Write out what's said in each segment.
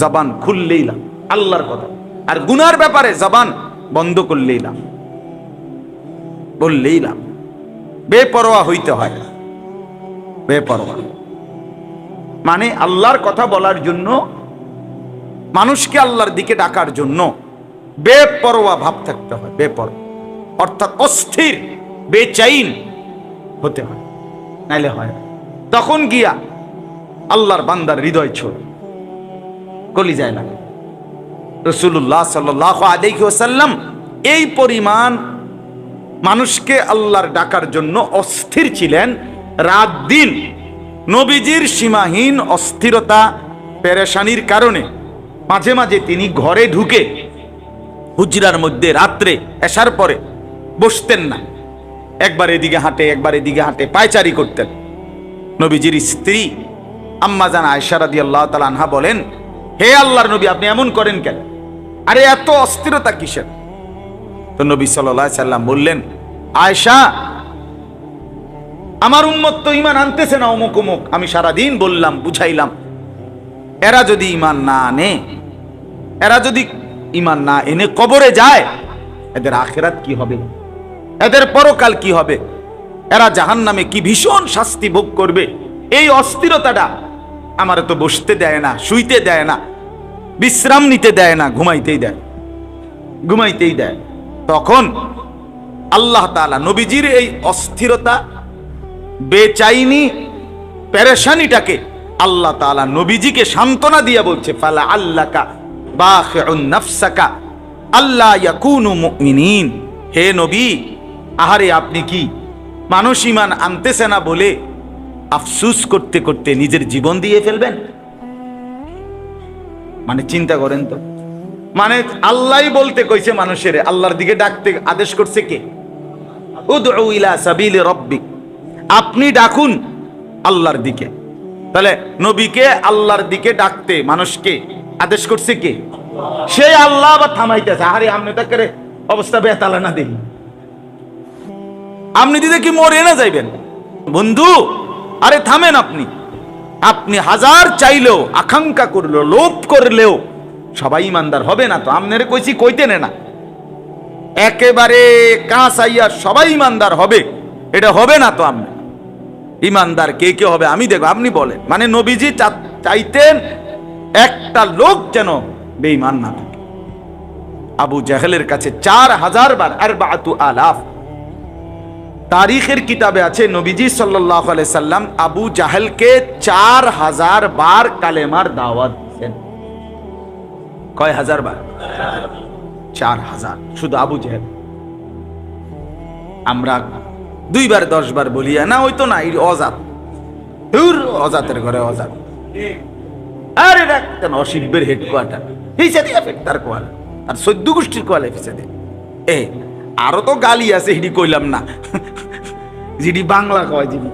জবান আল্লাহর কথা। আর গুনার ব্যাপারে জবান বন্ধ বেপরোয়া হইতে হয় বেপরোয়া। মানে আল্লাহর কথা বলার জন্য, মানুষকে আল্লাহর দিকে ডাকার জন্য বেপরোয়া ভাব থাকতে হয়, বেপরোয়া। অর্থাৎ অস্থির, বেচাইন হতে হয়, নাইলে হয় তখন গিয়া আল্লাহর বান্দার হৃদয় ছোট। কলি যায় না। রসুল্লাহ সাল্লাম এই পরিমাণ মানুষকে আল্লাহর ডাকার জন্য অস্থির ছিলেন। রাত দিন নবীজির সীমাহীন অস্থিরতা পেরেশানির কারণে মাঝে মাঝে তিনি ঘরে ঢুকে হুজরার মধ্যে রাত্রে এসার পরে বসতেন না। একবার এদিকে হাঁটে, একবার এদিকে হাঁটে, পায়চারি করতেন। নবীজির স্ত্রী আম্মা জান আয়সারাদি আল্লাহ তালা আনহা বলেন, হে আল্লাহর নবী, আপনি এমন করেন কেন? আরে এত অস্থিরতা কিসের? তো নবী সাল্লাহ সাল্লাম বললেন আয়সা আমার উম্মত তো ইমান আনতেছে না অমুক অমুক। আমি সারাদিন বললাম, বুঝাইলাম, এরা যদি ইমান না আনে, এরা যদি ইমান না এনে কবরে যায়, এদের আখেরাত কি হবে? এদের পরকাল কি হবে? এরা জাহান নামে কি ভীষণ শাস্তি ভোগ করবে? এই অস্থিরতাটা আমার তো বসতে দেয় না, শুইতে দেয় না, বিশ্রাম নিতে দেয় না, ঘুমাইতেই দেয় ঘুমাইতেই দেয়। তখন আল্লাহ তাআলা নবীজির এই অস্থিরতা, বেচাইনি, পেরেশানিটাকে আল্লাহ তাআলা নবীজিকে সান্ত্বনা দিয়ে বলছে, ফালা আল্লাকা বাখিউন নাফসাকা আল্লাহ হে নবী, আহারে আপনি কি? মানুষ ইমান আনতেছে না বলে আফসুস করতে করতে নিজের জীবন দিয়ে ফেলবেন? মানে চিন্তা করেন তো। মানে আল্লাহ বলতে কইছে মানুষের, আল্লাহর দিকে ডাকতে আদেশ করছে কে? আপনি ডাকুন আল্লাহর দিকে। তাহলে নবীকে আল্লাহর দিকে ডাকতে মানুষকে আদেশ করছে কে? সে আল্লাহ আবার থামাইতেছে। আরে আপনি তাকে অবস্থা বেতালা না দেখি। আপনি দিদি কি মরে না যাইবেন? বন্ধু আরে থামেন আপনি। আপনি হাজার চাইলেও, আকাঙ্ক্ষা করলেও, লোভ করলেও সবাই ইমানদার হবে না তো। আমনের কইছি কইতে নে না। একেবারে কাঁচ আইয়া সবাই ইমানদার হবে, এটা হবে না তো আপনি ইমানদার কে কে হবে আমি দেখো আপনি বলেন। মানে নবীজি চাইতেন একটা লোক যেন বেঈমান না থাকে। আবু জাহেলের কাছে চার হাজার বার আর বাতু আলাফ তারিখের কিতাবে আছে, নবীজি সাল্লাহ সাল্লাম আবু জাহেলকে চার হাজার বার কালেমার দাওয়াত দিয়েছেন। কয় হাজার বার? চার হাজার, শুধু আবু জাহেল। আমরা দুইবার দশ বার বলিয়া না, ওই তো না অজাত। অজাতের ঘরে অজাত। আরে ডাক্তার অশিল্পের হেডকোয়ার্টার হিসে দিয়া তার কোয়াল আর সদ্য গোষ্ঠীর কোয়ালে দিয়ে এ আরও তো গালি আছে, হিডি কইলাম না। যিনি বাংলা কয় যিনি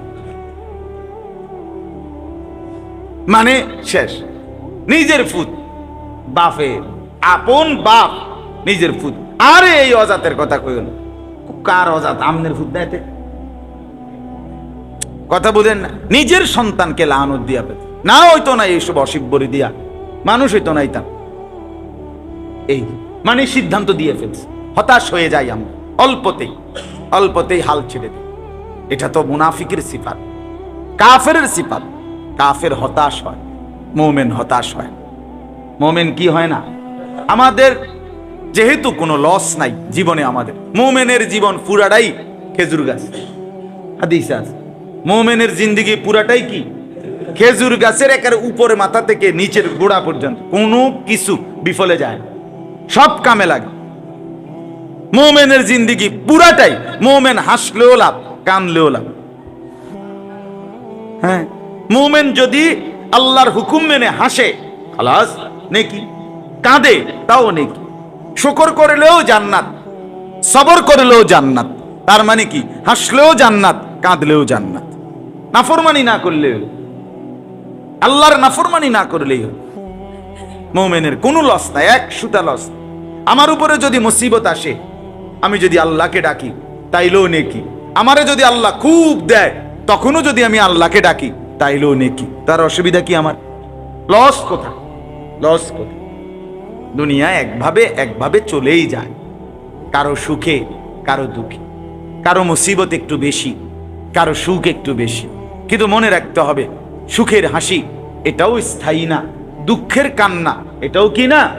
মানে শেষ। নিজের ফুত। বাপে আপন বাপ। নিজের ফুত। আরে এই অজাতের কথা কইল কার অজাত? আমনের ফুত দেয়তে কথা বুঝেন না? নিজের সন্তানকে লাহানত দিয়া পেত। না হইতো না এইসব অশিব্বরি দিয়া। মানুষ হইতো না এই মানে সিদ্ধান্ত দিয়ে ফেলছে। হতাশ হয়ে যাই আমরা। অল্পতেই অল্পতেই হাল ছেড়ে দেয় এটা তো মুনাফিকের সিফাত। কাফের সিফাত। কাফের হতাশ হয়, মোমেন হতাশ হয়। মোমেন কি হয় না? আমাদের যেহেতু কোনো লস নাই জীবনে আমাদের, মোমেনের জীবন পুরাটাই খেজুর গাছ। হাদিস আছে। মোমেনের জিন্দিগি পুরাটাই কি? খেজুর গাছের একের উপরে মাথা থেকে নিচের গোড়া পর্যন্ত। কোনো কিছু বিফলে যায়। সব কামে লাগে। মোমেনের জিন্দিগি পুরাটাই মোমেন হাসলেও লাভ, কানলেও লাভ। হ্যাঁ মোমেন যদি আল্লাহর হুকুম মেনে হাসে, খালাস, নেকি? কাঁদে, তাও নেকি? শুকর করলেও জান্নাত, সবর করলেও জান্নাত। তার মানে কি? হাসলেও জান্নাত, কাঁদলেও জান্নাত। নাফরমানি না করলেও আল্লাহর নাফরমানি না করলেই। মোমেনের কোনো লস নাই, এক সুতা লস। আমার উপরে যদি মুসিবত আসে আমি যদি আল্লাহকে ডাকি, তাইলেও নেকি। আমারে যদি আল্লাহ খুব দেয়, তখনও যদি আমি আল্লাহকে ডাকি, তাইলেও নেকি। তার অসুবিধা কি আমার? লস কোথায়? লস কোথায়? দুনিয়া একভাবে একভাবে চলেই যায়। কারও সুখে, কারও দুঃখে। কারও মুসিবত একটু বেশি, কারও সুখ একটু বেশি। কিন্তু মনে রাখতে হবে, সুখের হাসি এটাও স্থায়ী না, দুঃখের কান্না এটাও কি না?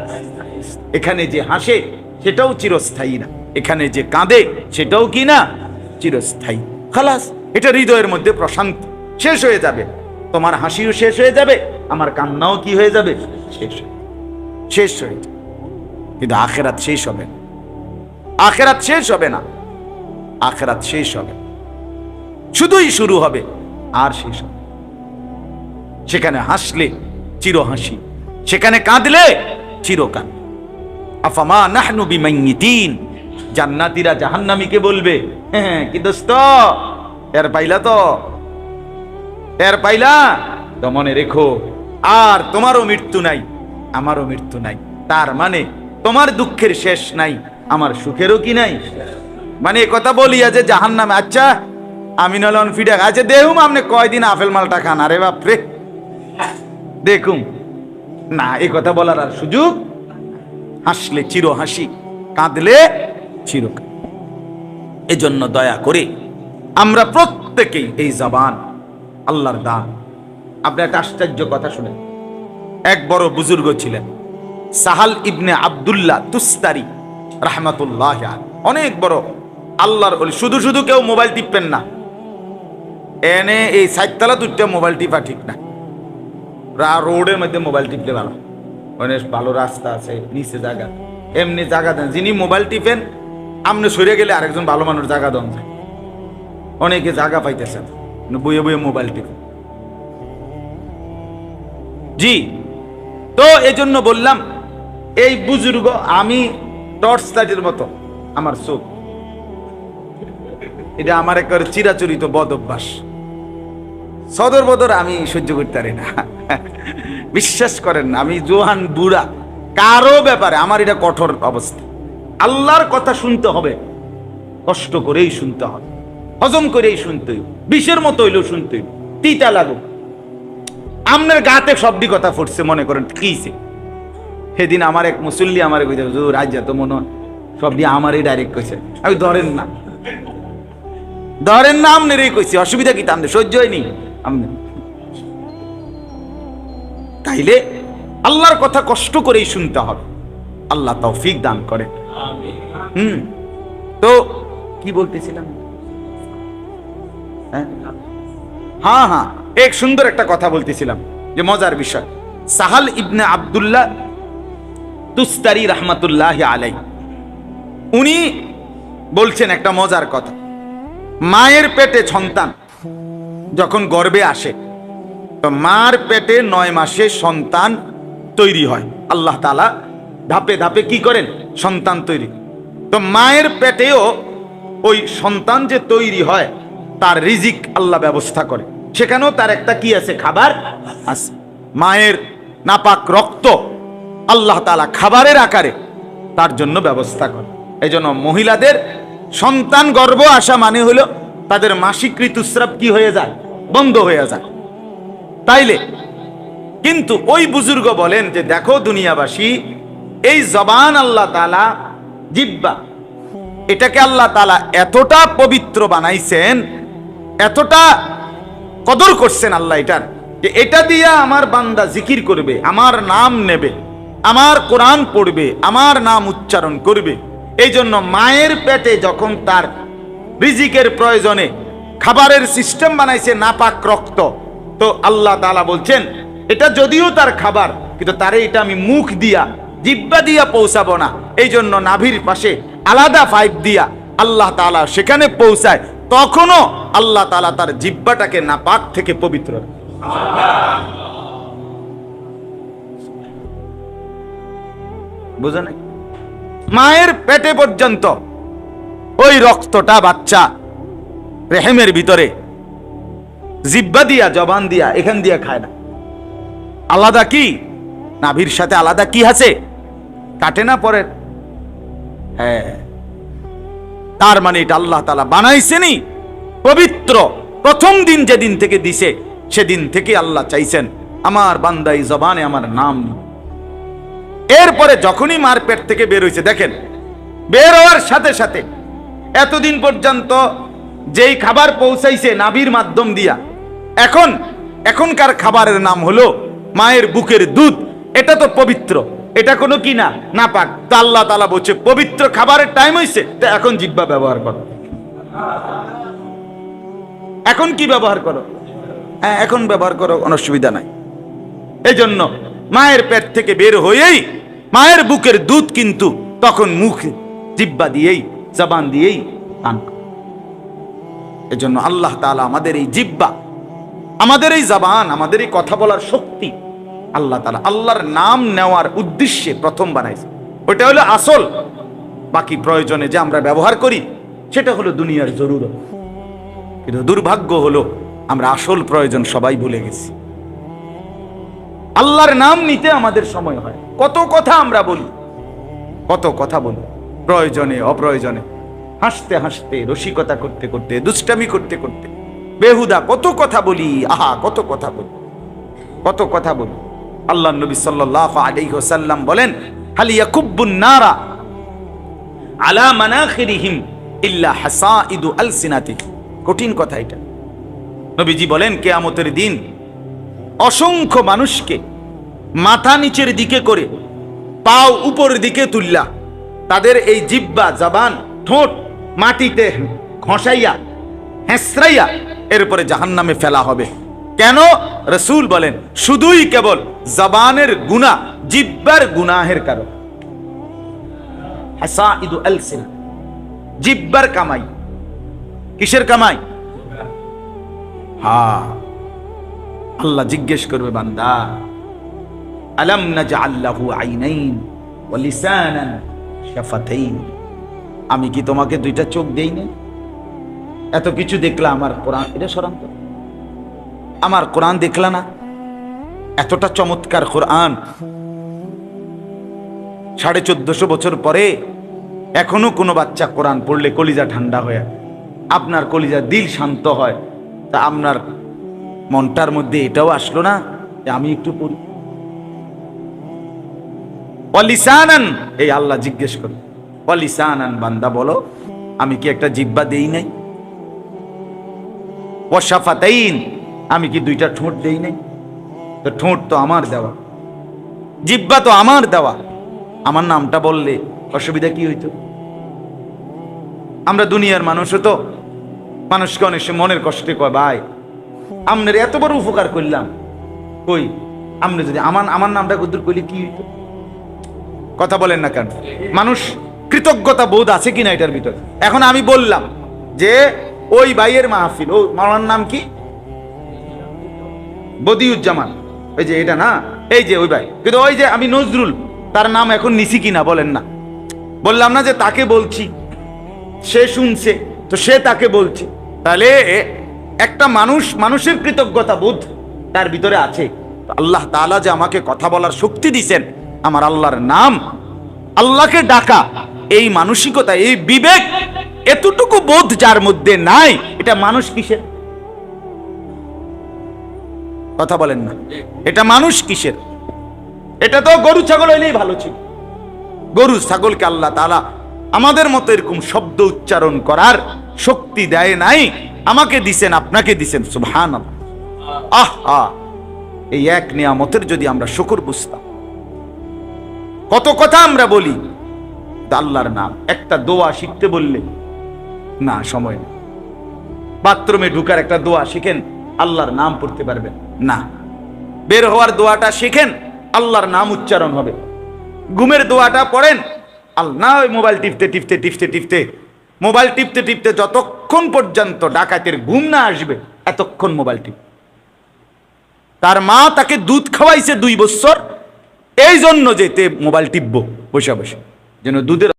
এখানে যে হাসে, সেটাও চিরস্থায়ী না। এখানে যে কাঁদে সেটাও কি না? চিরস্থায়ী। খালাস, এটা হৃদয়ের মধ্যে প্রশান্তি। শেষ হয়ে যাবে। তোমার হাসিও শেষ হয়ে যাবে, আমার কান্নাও কি হয়ে যাবে? শেষ শেষ হয়ে কিন্তু আখেরাত শেষ হবে না। আখেরাত শেষ হবে না। আখেরাত শেষ হবে। শুধুই শুরু হবে, আর শেষ হবে সেখানে হাসলে চির হাসি সেখানে কাঁদলে চিরকান আফামা নাহনু বিমাইয়িতিন। জান্নাতীরা জাহান্নামীকে বলবে হ্যাঁ কি দোস্ত? এর পাইলা তো? এর পাইলা? তো মনে রেখো, আর তোমারও মৃত্যু নাই, আমারও মৃত্যু নাই। তার মানে তোমার দুঃখের শেষ নাই, আমার সুখেরও কি নাই? মানে এ কথা বলিয়া যে জাহান নামে আচ্ছা আমি নলন ফিডা আচ্ছা দেহুম, আপনি কয়দিন আপেল মালটা খান? আরে বাপরে দেখুম। না এই কথা বলার আর সুযোগ? হাসলে চির হাসি কাঁদলে চির এজন্য দয়া করে আমরা প্রত্যেকেই এই জবান আল্লাহর দান। আপনি একটা আশ্চর্য কথা শুনেন। এক বড় বুজুর্গ ছিলেন, সাহাল ইবনে আব্দুল্লাহ তুস্তারি রাহমাতুল্লাহ। অনেক বড় আল্লাহর শুধু শুধু কেউ মোবাইল টিপবেন না। এনে এই সাইতলা দুইটা মোবাইল টিপা ঠিক না। রোডের মধ্যে মোবাইল টিপলে ভালো। অনেক ভালো রাস্তা আছে, নিচে জায়গা। এমনি জায়গা দেন। যিনি মোবাইল টিপেন আপনি সরে গেলে আরেকজন ভালো মানুষ জায়গা দেন। যায় অনেকে জায়গা পাইতেছেন, বইয়ে বইয়ে মোবাইল টিপেন জি, তো এই জন্য বললাম, এই বুজুর্গ আমি টর্চ লাইটের মতো, আমার চোখ। এটা আমার একবার চিরাচরিত বদ অভ্যাস। সদর বদর আমি সহ্য করতে পারি না। বিশ্বাস করেন আমি জোহান বুড়া, কারও ব্যাপারে আমার এটা কঠোর অবস্থা। আল্লাহর কথা শুনতে হবে। কষ্ট করেই শুনতে হবে। হজম করেই শুনতে হইব বিষের মতো হইলেও শুনতে হইব তিতা লাগুক। আপনার গাতে সবটি কথা ফুটছে, মনে করেন কিছে সেদিন আমার এক মুসল্লি আমার কইতে তো মনে সবটি আমারই ডাইরেক্ট কইছে। আমি ধরেন না। ধরেন না, আমনেরই কইছি। অসুবিধা কি তামনে সহ্য হয়নি? তাইলে আল্লাহর কথা কষ্ট করেই শুনতে হবে। আল্লাহ তৌফিক দান করে হুম। তো কি বলতেছিলাম? হ্যাঁ? হ্যাঁ হ্যাঁ। এক সুন্দর একটা কথা বলতেছিলাম যে মজার বিষয়। সাহাল ইবনে আব্দুল্লাহ তুস্তারি রহমাতুল্লাহ আলাই উনি বলছেন একটা মজার কথা। মায়ের পেটে সন্তান যখন গর্বে আসে তো মার পেটে নয় মাসে সন্তান তৈরি হয়। আল্লাহ তালা ধাপে ধাপে কি করেন? সন্তান তৈরি। তো মায়ের পেটেও ওই সন্তান যে তৈরি হয়, তার রিজিক আল্লাহ ব্যবস্থা করে। সেখানেও তার একটা কি আছে? খাবার আছে। মায়ের নাপাক রক্ত আল্লাহ তালা খাবারের আকারে তার জন্য ব্যবস্থা করে। এই জন্য মহিলাদের সন্তান গর্ব আসা মানে হলো তাদের মাসিক ঋতুস্রাব কি হয়ে যায়? বন্ধ হয়ে যায়। তাইলে কিন্তু ওই বুজুর্গ বলেন যে, দেখো দুনিয়াবাসী এই জবান আল্লাহ তালা জিব্বা। এটাকে আল্লাহ তালা এতটা পবিত্র বানাইছেন, এতটা কদর করছেন আল্লাহ এটার, যে এটা দিয়া আমার বান্দা জিকির করবে, আমার নাম নেবে, আমার কোরআন পড়বে, আমার নাম উচ্চারণ করবে। এই জন্য মায়ের পেটে যখন তার রিজিকের প্রয়োজনে খাবারের সিস্টেম বানাইছে নাপাক রক্ত, তো আল্লাহ তালা বলছেন, এটা যদিও তার খাবার, কিন্তু তারে এটা আমি মুখ দিয়া জিব্বা দিয়া পৌঁছাবো না। এই জন্য নাভির পাশে আলাদা পাইপ দিয়া আল্লাহ তালা সেখানে পৌঁছায়, তখনও আল্লাহ তালা তার জিব্বাটাকে নাপাক থেকে পবিত্র বুঝে মায়ের পেটে পর্যন্ত ওই রক্তটা বাচ্চা রেহেমের ভিতরে জিব্বা দিয়া, জবান দিয়া, এখান দিয়া খায় না। আলাদা কি? নাভির সাথে আলাদা কি আছে? কাটে না পরে হ্যাঁ। তার মানে এটা আল্লাহ তালা বানাইছেনি পবিত্র। প্রথম দিন যেদিন থেকে দিছে, সেদিন থেকে আল্লাহ চাইছেন, আমার বান্দাই জবানে আমার নাম। এরপরে যখনই মার পেট থেকে বের হয়েছে দেখেন, বের হওয়ার সাথে সাথে এতদিন পর্যন্ত যেই খাবার পৌঁছাইছে নাভির মাধ্যম দিয়া, এখন এখনকার খাবারের নাম হলো মায়ের বুকের দুধ। এটা তো পবিত্র। এটা কোনো কি না? না পাক। তো আল্লাহ তালা বলছে, পবিত্র খাবারের টাইম হয়েছে তো এখন জিব্বা ব্যবহার করো। এখন কি ব্যবহার করো? হ্যাঁ এখন ব্যবহার করো, কোনো অসুবিধা নাই। এই জন্য মায়ের পেট থেকে বের হয়েই মায়ের বুকের দুধ কিন্তু তখন মুখ জিব্বা দিয়েই, জবান দিয়েই পান। এজন্য আল্লাহ তালা আমাদের এই জিব্বা আমাদের এই জবান, আমাদের এই কথা বলার শক্তি আল্লাহ তালা আল্লাহর নাম নেওয়ার উদ্দেশ্যে প্রথম বানাইছে। ওটা হলো আসল। বাকি প্রয়োজনে যে আমরা ব্যবহার করি, সেটা হলো দুনিয়ার জরুরত। কিন্তু দুর্ভাগ্য হলো, আমরা আসল প্রয়োজন সবাই ভুলে গেছি। আল্লাহর নাম নিতে আমাদের সময় হয়। কত কথা আমরা বলি, কত কথা বলি। প্রয়োজনে, অপ্রয়োজনে। হাসতে হাসতে, রসিকতা করতে করতে, দুষ্টামি করতে করতে। বেহুদা, কত কথা বলি, আহা, কত কথা বলি। কত কথা বলি। আল্লাহ নবী ওয়াসাল্লাম বলেন নারা আলা ইল্লা হাসাইদু আলসিনাতিহিম কঠিন কথা এটা। নবীজি বলেন, কেয়ামতের দিন অসংখ্য মানুষকে মাথা নিচের দিকে করে পাও উপর দিকে তুললা। তাদের এই জিব্বা, জবান, ঠোঁট মাটিতে ঘষাইয়া হেসরাইয়া এরপরে জাহান্নামে ফেলা হবে। কেন? রসুল বলেন, শুধুই কেবল জবানের গুণা জিব্বার গুনাহের কারণ। জিব্বার কামাই। কিসের কামাই? হ্যাঁ আল্লাহ জিজ্ঞেস করবে, বান্দা, আলাম নাজআল্লাহু আইনাইন ওয়া লিসানান শাফাতাইন। আমি কি তোমাকে দুইটা চোখ দেই না এত কিছু দেখলা আমার কোরআন, এটা সরান তো আমার কোরআন দেখলা না? এতটা চমৎকার কোরআন। সাড়ে চোদ্দশো বছর পরে এখনও কোনো বাচ্চা কোরআন পড়লে কলিজা ঠান্ডা হয়ে আপনার কলিজা দিল শান্ত হয়। তা আপনার মনটার মধ্যে এটাও আসলো না যে আমি একটু পড়ি। অলিসানান এই আল্লাহ জিজ্ঞেস করো অলিসানান বান্দা বলো, আমি কি একটা জিব্বা দেই নাই? ওয়াসাফাতাইন আমি কি দুইটা ঠোঁট দেই নাই? তো ঠোঁট তো আমার দেওয়া জিব্বা তো আমার দেওয়া। আমার নামটা বললে অসুবিধা কি হইতো? আমরা দুনিয়ার মানুষও তো, মানুষকে অনেক সময় মনের কষ্টে কয়, ভাই আপনার এত বড় উপকার করলাম। কই আপনি যদি আমার আমার নামটা কুদ্দুর করলে কি হইতো? কথা বলেন না কেন? মানুষ কৃতজ্ঞতা বোধ আছে কিনা এটার ভিতর? এখন আমি বললাম যে, ওই ভাইয়ের মাহফিল, ও মাওলার নাম কি? বদিউজ্জামান। এই যে এটা না? এই যে ওই ভাই। কিন্তু ওই যে আমি নজরুল, তার নাম এখন নিছি কিনা বলেন না। বললাম না যে তাকে বলছি। সে শুনছে, তো সে তাকে বলছে। তাহলে একটা মানুষ মানুষের কৃতজ্ঞতা বোধ তার ভিতরে আছে। আল্লাহ তাআলা যে আমাকে কথা বলার শক্তি দিছেন, আমার আল্লাহর নাম, আল্লাহকে ডাকা, এই মানসিকতা, এই বিবেক, এতটুকু বোধ যার মধ্যে নাই, এটা মানুষ কিসের? কথা বলেন না। এটা মানুষ কিসের? এটা তো গরু, ছাগল হইলেই ভালো ছিল। গরু, ছাগলকে আল্লাহ তালা আমাদের মতো এরকম শব্দ উচ্চারণ করার শক্তি দেয় নাই, আমাকে দিছেন, আপনাকে দিছেন সুবহান আহা! এই এক নিয়ামতের যদি আমরা শুকর বুঝতাম। কত কথা আমরা বলি আল্লাহর নাম। একটা দোয়া শিখতে বললে, না, সময় বাথরুমে ঢুকার একটা দোয়া শিখেন আল্লাহর নাম পড়তে পারবেন। না। বের হওয়ার দোয়াটা শিখেন, আল্লাহর নাম উচ্চারণ হবে। ঘুমের দোয়াটা পড়েন, আল্লাহ ওই মোবাইল টিপতে টিপতে টিপতে টিপতে, মোবাইল টিপতে টিপতে যতক্ষণ পর্যন্ত ডাকাতের ঘুম না আসবে, এতক্ষণ মোবাইল টিপ। তার মা তাকে দুধ খাওয়াইছে দুই বছর এই জন্য যেতে মোবাইল টিপবো, বসে বসে। যেন দুধের